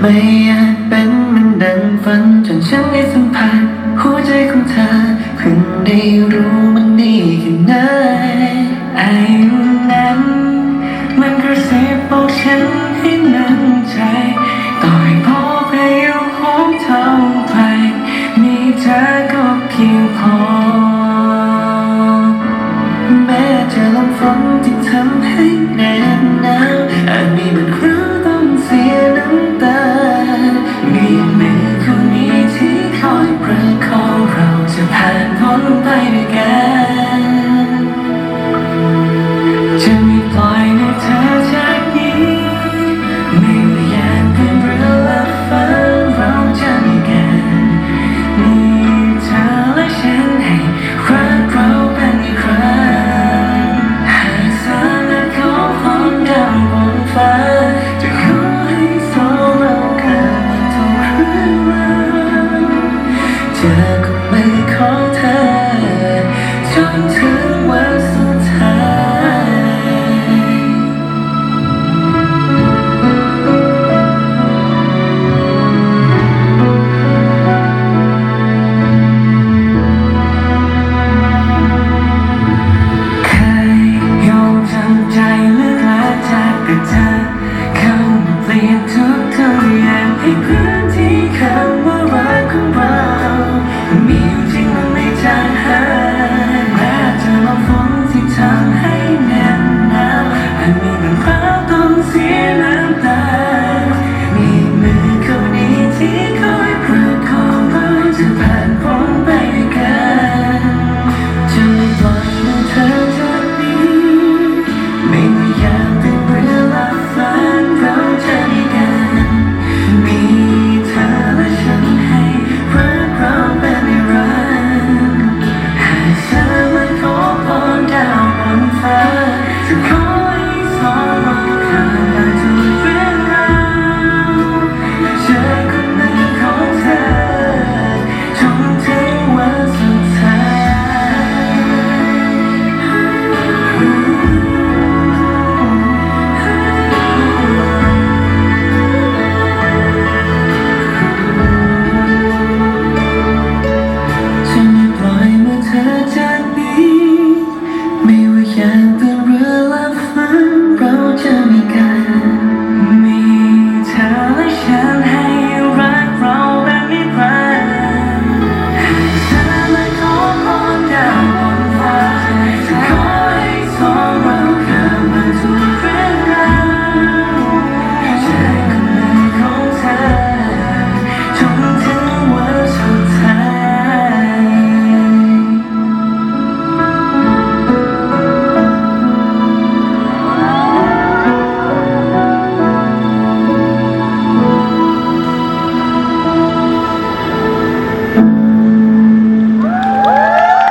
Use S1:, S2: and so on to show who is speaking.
S1: ไม่อาจเป็นมันดังฝันจนฉันได้สัมผัสหัวใจของเธอเพิ่งได้รู้มันดีแค่ไหนอายุนั้น มันกระซิบบอกฉันให้นั่งใจต่อให้พอไปอยุโหมเท่าไปมีเธอก็เพียงพอ แม้จะลมฝันที่ทำให้ and how